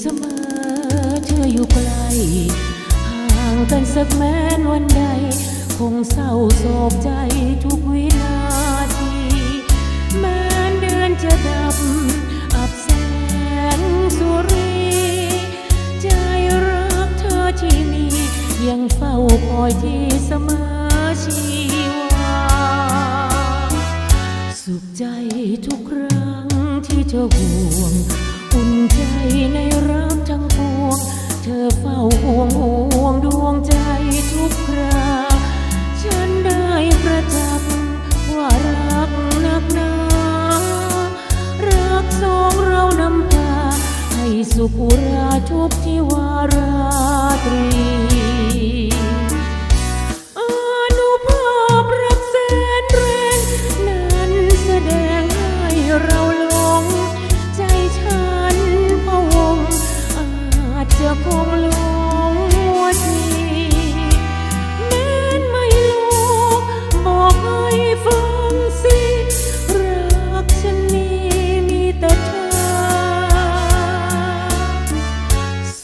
เสมอเธออยู่ไกล ห่างกันสักแม้นวันใด คงเศร้าโศกใจทุกวินาที แม้เดือนจะดับ อับแสงสุรี ใจรักเธอที่มี ยังเฝ้าคอยที่เสมอชีวา สุขใจทุกครั้งที่เธอห่ สองเรานำพาให้สุขุราชุบที่วาราตรี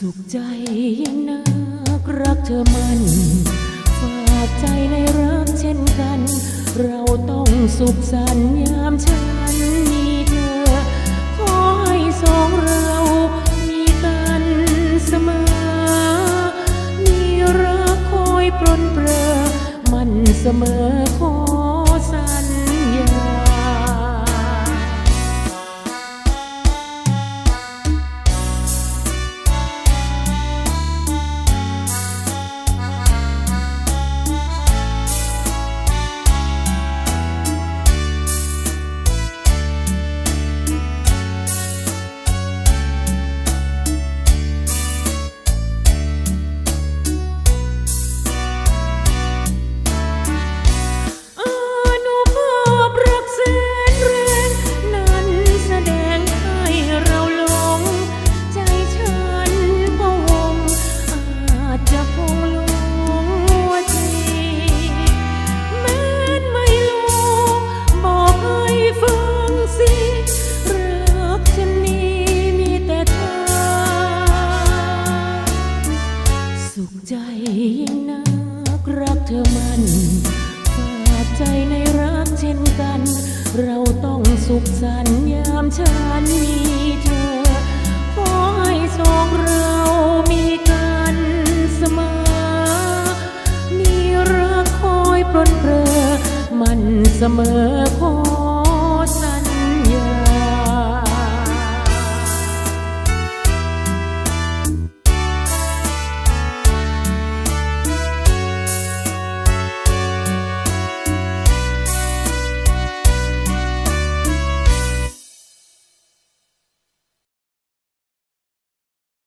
สุขใจยิ่งนักรักเธอมันฝากใจในรักเช่นกัน เราต้องสุขสันต์ยามฉันมีเธอ ขอให้สองเรามีกันเสมอ มีรักคอยปรนเปรอมันเสมอ นฝากใจในรักเช่นกัน เราต้องสุขสันต์ยามฉันมีเธอ ขอให้สองเรามีกันเสมอ มีรักคอยปรนเปรอมันเสมอพอ